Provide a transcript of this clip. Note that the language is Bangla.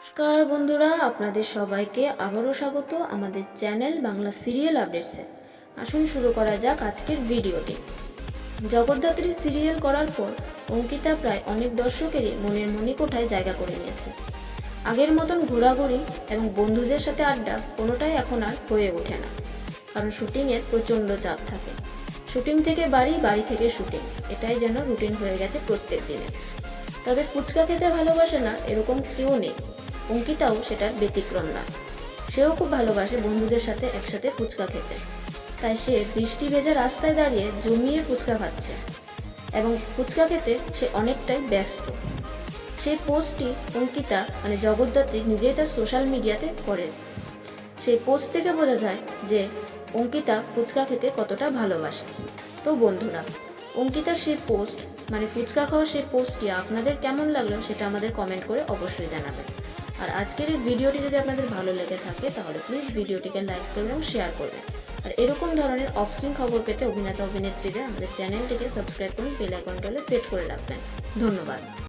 নমস্কার বন্ধুরা, আপনাদের সবাইকে আবারও স্বাগত আমাদের চ্যানেল বাংলা সিরিয়াল আপডেটসে আসুন শুরু করা যাক আজকের ভিডিওটি। জগদ্ধাত্রী সিরিয়াল করার পর অঙ্কিতা প্রায় অনেক দর্শকেরই মনের মণিকোঠায় জায়গা করে নিয়েছে। আগের মতন ঘোরাঘুরি এবং বন্ধুদের সাথে আড্ডা কোনোটাই এখন আর হয়ে ওঠে না। কারণ শুটিংয়ের প্রচণ্ড চাপ থাকে। শুটিং থেকে বাড়ি বাড়ি থেকে শুটিং। এটাই যেন রুটিন হয়ে গেছে প্রত্যেক দিনে তবে ফুচকা খেতে ভালোবাসে না এরকম কেউ নেই। অঙ্কিতাও সেটার ব্যতিক্রম না। সেও খুব ভালোবাসে বন্ধুদের সাথে একসাথে ফুচকা খেতে। তাই সে বৃষ্টি ভেজা রাস্তায় দাঁড়িয়ে জমিয়ে ফুচকা খাচ্ছে। এবং ফুচকা খেতে সে অনেকটাই ব্যস্ত। সেই পোস্টটি অঙ্কিতা মানে জগদ্ধাত্রী, নিজেই তার সোশ্যাল মিডিয়াতে করে। সেই পোস্ট থেকে বোঝা যায় যে অঙ্কিতা ফুচকা খেতে কতটা ভালোবাসে। তো বন্ধুরা, অঙ্কিতার সেই পোস্ট মানে ফুচকা খাওয়ার সেই পোস্টটি আপনাদের কেমন লাগল সেটা আমাদের কমেন্ট করে অবশ্যই জানাবেন। আর আজকের এই ভিডিওটি যদি আপনাদের ভালো লেগে থাকে, তাহলে প্লিজ ভিডিওটিকে লাইক করবেন এবং শেয়ার করবেন আর এরকম ধরনের অপশন খবর পেতে অভিনেতা অভিনেত্রীদের আমাদের চ্যানেলটিকে সাবস্ক্রাইব করুন বেল আইকনটা সেট করে রাখবেন। ধন্যবাদ।